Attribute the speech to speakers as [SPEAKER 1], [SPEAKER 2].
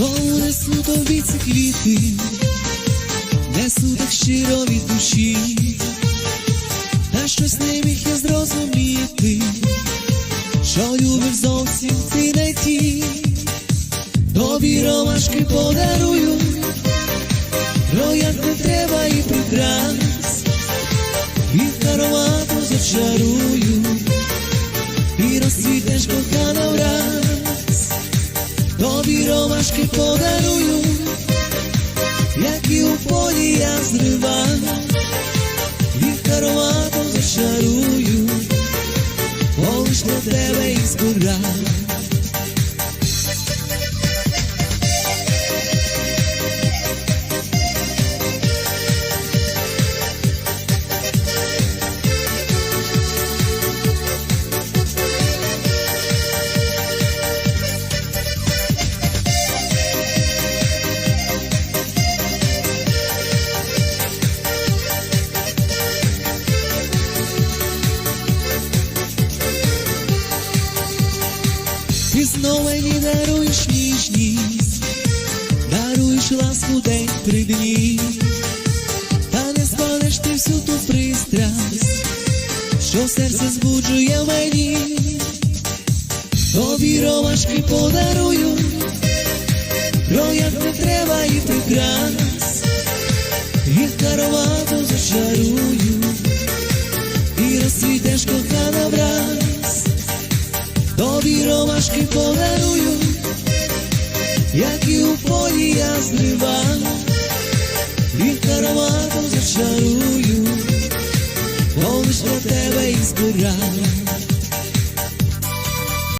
[SPEAKER 1] Кому несу тобі ці квіти, несу так щиро від душі, та щось не міг я зрозуміти, що любиш зовсім ти не ті, тобі ромашки подарую, троянд не треба і прикрас, від аромату зачарую, полиш для тебе і Ти знову мені даруєш ніжність, даруєш ласку день три дні, та не складеш ти всю ту пристрасть, що серце збуджує в мені, тобі ромашки подарую, троянд не треба і прикрас, їх ароматом Тобі ромашки подарую, які у полі я зриваю, їх ароматом зачарую, полиш для тебе і збираю.